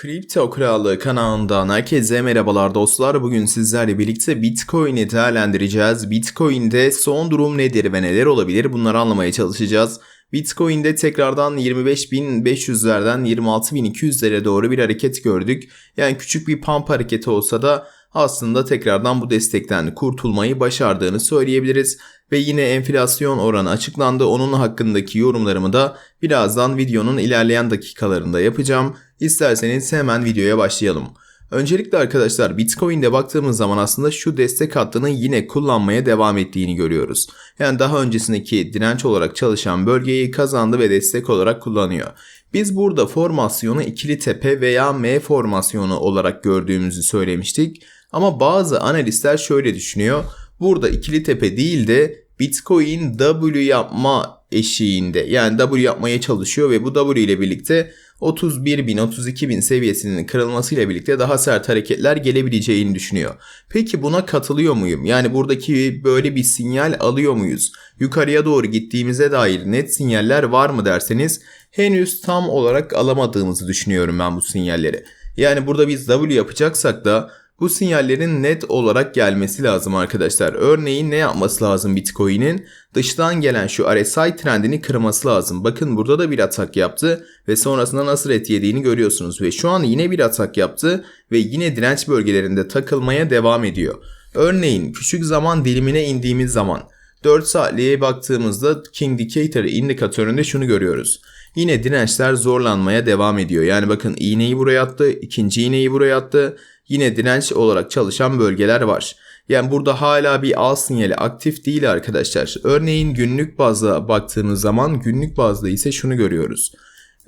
Kripto Krallığı kanalından herkese merhabalar dostlar. Bugün sizlerle birlikte Bitcoin'i değerlendireceğiz. Bitcoin'de son durum nedir ve neler olabilir bunları anlamaya çalışacağız. Bitcoin'de tekrardan 25.500'lerden 26.200'lere doğru bir hareket gördük. Yani küçük bir pump hareketi olsa da aslında tekrardan bu destekten kurtulmayı başardığını söyleyebiliriz. Ve yine enflasyon oranı açıklandı. Onun hakkındaki yorumlarımı da birazdan videonun ilerleyen dakikalarında yapacağım. İsterseniz hemen videoya başlayalım. Öncelikle arkadaşlar Bitcoin'de baktığımız zaman aslında şu destek hattını yine kullanmaya devam ettiğini görüyoruz. Yani daha öncesindeki direnç olarak çalışan bölgeyi kazandı ve destek olarak kullanıyor. Biz burada formasyonu ikili tepe veya M formasyonu olarak gördüğümüzü söylemiştik. Ama bazı analistler şöyle düşünüyor. Burada ikili tepe değil de Bitcoin W yapma eşiğinde yani W yapmaya çalışıyor ve bu W ile birlikte 31 bin 32 bin seviyesinin kırılmasıyla birlikte daha sert hareketler gelebileceğini düşünüyor. Peki buna katılıyor muyum? Yani buradaki böyle bir sinyal alıyor muyuz? Yukarıya doğru gittiğimize dair net sinyaller var mı derseniz henüz tam olarak alamadığımızı düşünüyorum ben bu sinyalleri. Yani burada biz W yapacaksak da bu sinyallerin net olarak gelmesi lazım arkadaşlar. Örneğin ne yapması lazım Bitcoin'in? Dıştan gelen şu RSI trendini kırması lazım. Bakın burada da bir atak yaptı ve sonrasında nasıl et yediğini görüyorsunuz. Ve şu an yine bir atak yaptı ve yine direnç bölgelerinde takılmaya devam ediyor. Örneğin küçük zaman dilimine indiğimiz zaman 4 saatliğe baktığımızda King indikatöründe şunu görüyoruz. Yine dirençler zorlanmaya devam ediyor. Yani bakın iğneyi buraya attı, ikinci iğneyi buraya attı yine direnç olarak çalışan bölgeler var. Yani burada hala bir al sinyali aktif değil arkadaşlar. Örneğin günlük bazda baktığımız zaman günlük bazda ise şunu görüyoruz.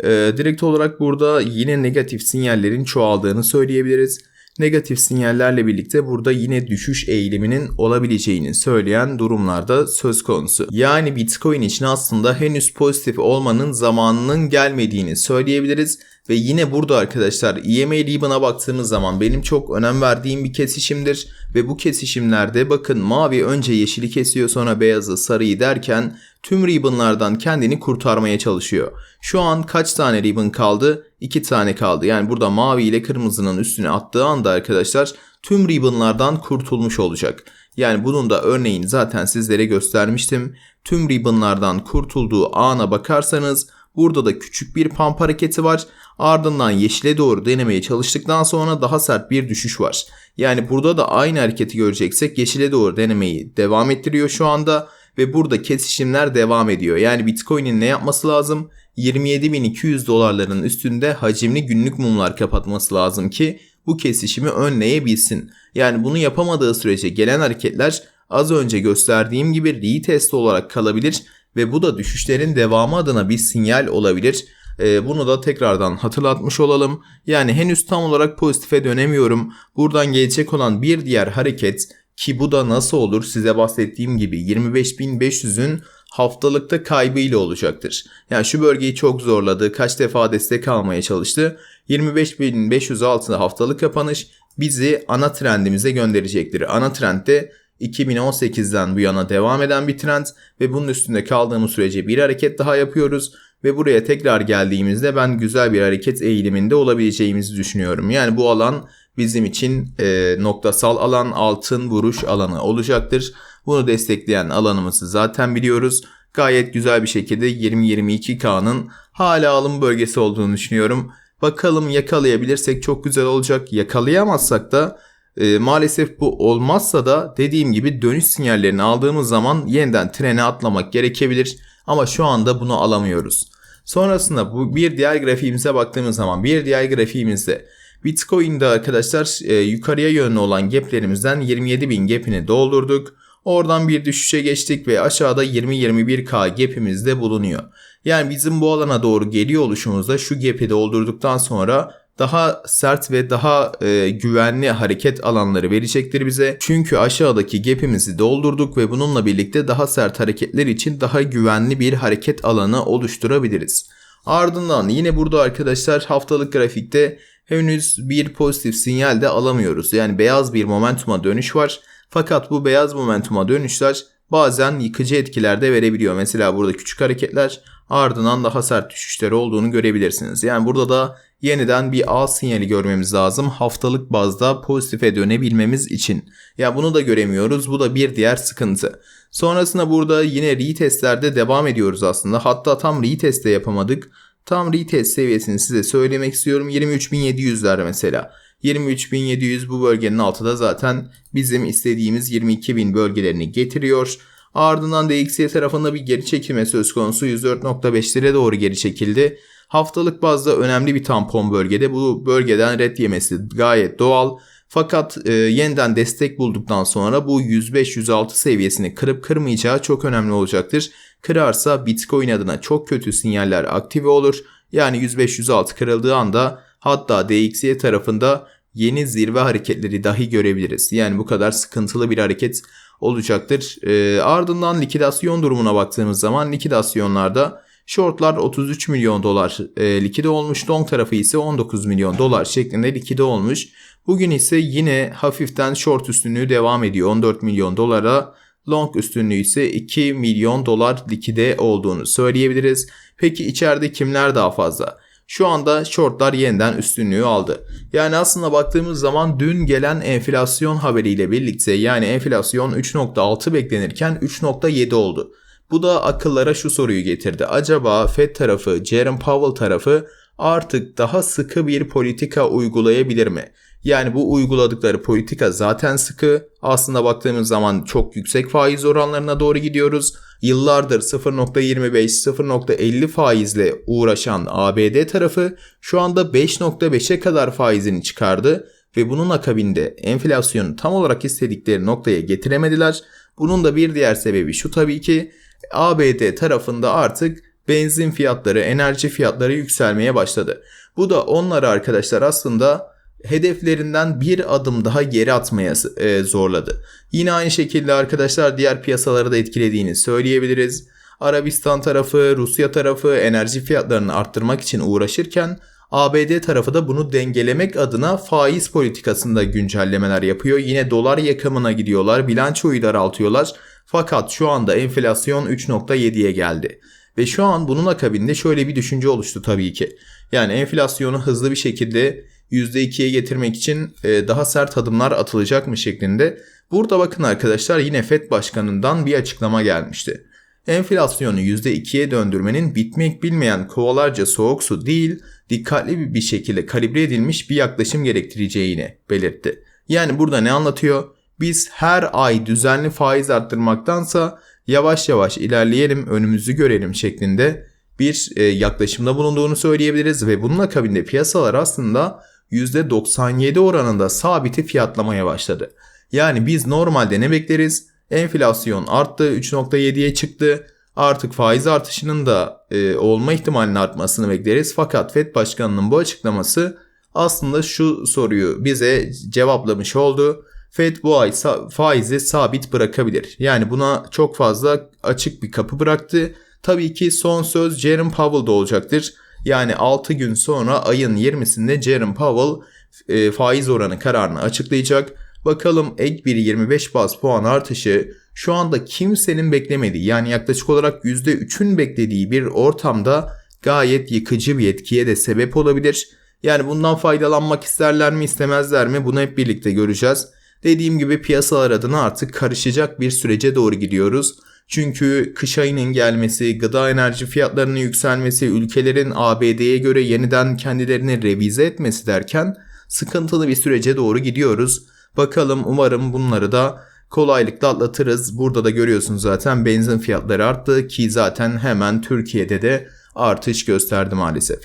Ee, direkt olarak burada yine negatif sinyallerin çoğaldığını söyleyebiliriz. Negatif sinyallerle birlikte burada yine düşüş eğiliminin olabileceğini söyleyen durumlarda söz konusu. Yani Bitcoin için aslında henüz pozitif olmanın zamanının gelmediğini söyleyebiliriz. Ve yine burada arkadaşlar EMA Ribbon'a baktığımız zaman benim çok önem verdiğim bir kesişimdir. Ve bu kesişimlerde bakın mavi önce yeşili kesiyor sonra beyazı sarıyı derken tüm ribbonlardan kendini kurtarmaya çalışıyor. Şu an kaç tane ribbon kaldı? 2 tane kaldı. Yani burada mavi ile kırmızının üstüne attığı anda arkadaşlar tüm ribbonlardan kurtulmuş olacak. Yani bunun da örneğini zaten sizlere göstermiştim. Tüm ribbonlardan kurtulduğu ana bakarsanız burada da küçük bir pump hareketi var. Ardından yeşile doğru denemeye çalıştıktan sonra daha sert bir düşüş var. Yani burada da aynı hareketi göreceksek yeşile doğru denemeyi devam ettiriyor şu anda ve burada kesişimler devam ediyor. Yani Bitcoin'in ne yapması lazım? 27.200 dolarların üstünde hacimli günlük mumlar kapatması lazım ki bu kesişimi önleyebilsin. Yani bunu yapamadığı sürece gelen hareketler az önce gösterdiğim gibi retest olarak kalabilir ve bu da düşüşlerin devamı adına bir sinyal olabilir. Ee, bunu da tekrardan hatırlatmış olalım. Yani henüz tam olarak pozitife dönemiyorum. Buradan gelecek olan bir diğer hareket ki bu da nasıl olur size bahsettiğim gibi 25.500'ün haftalıkta kaybıyla olacaktır. Yani şu bölgeyi çok zorladı. Kaç defa destek almaya çalıştı. 25.500 altında haftalık kapanış bizi ana trendimize gönderecektir. Ana trendde 2018'den bu yana devam eden bir trend ve bunun üstünde kaldığımız sürece bir hareket daha yapıyoruz ve buraya tekrar geldiğimizde ben güzel bir hareket eğiliminde olabileceğimizi düşünüyorum. Yani bu alan bizim için e, noktasal alan altın vuruş alanı olacaktır. Bunu destekleyen alanımızı zaten biliyoruz. Gayet güzel bir şekilde 20-22K'nın hala alım bölgesi olduğunu düşünüyorum. Bakalım yakalayabilirsek çok güzel olacak. Yakalayamazsak da e, maalesef bu olmazsa da dediğim gibi dönüş sinyallerini aldığımız zaman yeniden trene atlamak gerekebilir. Ama şu anda bunu alamıyoruz. Sonrasında bu bir diğer grafiğimize baktığımız zaman bir diğer grafiğimizde Bitcoin'de arkadaşlar e, yukarıya yönlü olan gaplerimizden 27.000 gapini doldurduk. Oradan bir düşüşe geçtik ve aşağıda 20-21K gap'imiz bulunuyor. Yani bizim bu alana doğru geliyor oluşumuzda şu gap'i doldurduktan sonra daha sert ve daha e, güvenli hareket alanları verecektir bize. Çünkü aşağıdaki gap'imizi doldurduk ve bununla birlikte daha sert hareketler için daha güvenli bir hareket alanı oluşturabiliriz. Ardından yine burada arkadaşlar haftalık grafikte henüz bir pozitif sinyal de alamıyoruz. Yani beyaz bir momentuma dönüş var. Fakat bu beyaz momentuma dönüşler bazen yıkıcı etkiler de verebiliyor. Mesela burada küçük hareketler ardından daha sert düşüşleri olduğunu görebilirsiniz. Yani burada da yeniden bir A sinyali görmemiz lazım haftalık bazda pozitife dönebilmemiz için. Ya bunu da göremiyoruz. Bu da bir diğer sıkıntı. Sonrasında burada yine retestlerde devam ediyoruz aslında. Hatta tam retest de yapamadık. Tam retest seviyesini size söylemek istiyorum. 23.700'ler mesela. 23.700 bu bölgenin altında zaten bizim istediğimiz 22.000 bölgelerini getiriyor. Ardından DXY tarafında bir geri çekilme söz konusu 104.5'lere doğru geri çekildi. Haftalık bazda önemli bir tampon bölgede. Bu bölgeden red yemesi gayet doğal. Fakat e, yeniden destek bulduktan sonra bu 105-106 seviyesini kırıp kırmayacağı çok önemli olacaktır. Kırarsa Bitcoin adına çok kötü sinyaller aktive olur. Yani 105-106 kırıldığı anda hatta DXY tarafında yeni zirve hareketleri dahi görebiliriz. Yani bu kadar sıkıntılı bir hareket olacaktır. E, ardından likidasyon durumuna baktığımız zaman likidasyonlarda shortlar 33 milyon dolar e, likide olmuş. Long tarafı ise 19 milyon dolar şeklinde likide olmuş. Bugün ise yine hafiften short üstünlüğü devam ediyor. 14 milyon dolara long üstünlüğü ise 2 milyon dolar likide olduğunu söyleyebiliriz. Peki içeride kimler daha fazla? Şu anda shortlar yeniden üstünlüğü aldı. Yani aslında baktığımız zaman dün gelen enflasyon haberiyle birlikte yani enflasyon 3.6 beklenirken 3.7 oldu. Bu da akıllara şu soruyu getirdi. Acaba Fed tarafı, Jerome Powell tarafı artık daha sıkı bir politika uygulayabilir mi? Yani bu uyguladıkları politika zaten sıkı. Aslında baktığımız zaman çok yüksek faiz oranlarına doğru gidiyoruz. Yıllardır 0.25-0.50 faizle uğraşan ABD tarafı şu anda 5.5'e kadar faizini çıkardı ve bunun akabinde enflasyonu tam olarak istedikleri noktaya getiremediler. Bunun da bir diğer sebebi şu tabii ki ABD tarafında artık benzin fiyatları, enerji fiyatları yükselmeye başladı. Bu da onları arkadaşlar aslında hedeflerinden bir adım daha geri atmaya e, zorladı. Yine aynı şekilde arkadaşlar diğer piyasaları da etkilediğini söyleyebiliriz. Arabistan tarafı, Rusya tarafı enerji fiyatlarını arttırmak için uğraşırken ABD tarafı da bunu dengelemek adına faiz politikasında güncellemeler yapıyor. Yine dolar yakımına gidiyorlar, bilançoyu daraltıyorlar. Fakat şu anda enflasyon 3.7'ye geldi. Ve şu an bunun akabinde şöyle bir düşünce oluştu tabii ki. Yani enflasyonu hızlı bir şekilde %2'ye getirmek için e, daha sert adımlar atılacak mı şeklinde. Burada bakın arkadaşlar yine FED başkanından bir açıklama gelmişti. Enflasyonu %2'ye döndürmenin bitmek bilmeyen kovalarca soğuk su değil, dikkatli bir şekilde kalibre edilmiş bir yaklaşım gerektireceğini belirtti. Yani burada ne anlatıyor? Biz her ay düzenli faiz arttırmaktansa yavaş yavaş ilerleyelim, önümüzü görelim şeklinde bir e, yaklaşımda bulunduğunu söyleyebiliriz ve bunun akabinde piyasalar aslında %97 oranında sabiti fiyatlamaya başladı. Yani biz normalde ne bekleriz? Enflasyon arttı, 3.7'ye çıktı. Artık faiz artışının da e, olma ihtimalinin artmasını bekleriz. Fakat FED Başkanı'nın bu açıklaması aslında şu soruyu bize cevaplamış oldu. Fed bu ay faizi sabit bırakabilir. Yani buna çok fazla açık bir kapı bıraktı. Tabii ki son söz Jerome Powell'da olacaktır. Yani 6 gün sonra ayın 20'sinde Jerome Powell e, faiz oranı kararını açıklayacak. Bakalım ek bir 25 bas puan artışı şu anda kimsenin beklemediği yani yaklaşık olarak %3'ün beklediği bir ortamda gayet yıkıcı bir etkiye de sebep olabilir. Yani bundan faydalanmak isterler mi istemezler mi bunu hep birlikte göreceğiz. Dediğim gibi piyasalar adına artık karışacak bir sürece doğru gidiyoruz. Çünkü kış ayının gelmesi, gıda enerji fiyatlarının yükselmesi, ülkelerin ABD'ye göre yeniden kendilerini revize etmesi derken sıkıntılı bir sürece doğru gidiyoruz. Bakalım umarım bunları da kolaylıkla atlatırız. Burada da görüyorsunuz zaten benzin fiyatları arttı ki zaten hemen Türkiye'de de artış gösterdi maalesef.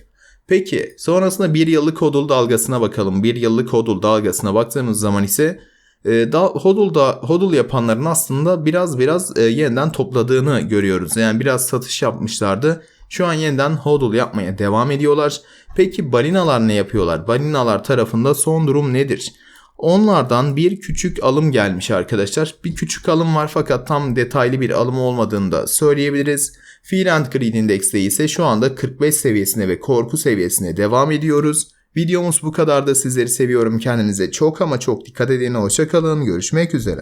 Peki sonrasında bir yıllık hodul dalgasına bakalım. Bir yıllık hodul dalgasına baktığımız zaman ise e, da hodulda hodul yapanların aslında biraz biraz e, yeniden topladığını görüyoruz. Yani biraz satış yapmışlardı. Şu an yeniden hodul yapmaya devam ediyorlar. Peki balinalar ne yapıyorlar? Balinalar tarafında son durum nedir? Onlardan bir küçük alım gelmiş arkadaşlar. Bir küçük alım var fakat tam detaylı bir alım olmadığını da söyleyebiliriz. Fear and Greed Index'te ise şu anda 45 seviyesine ve korku seviyesine devam ediyoruz. Videomuz bu kadar da sizleri seviyorum. Kendinize çok ama çok dikkat edin. Hoşçakalın. Görüşmek üzere.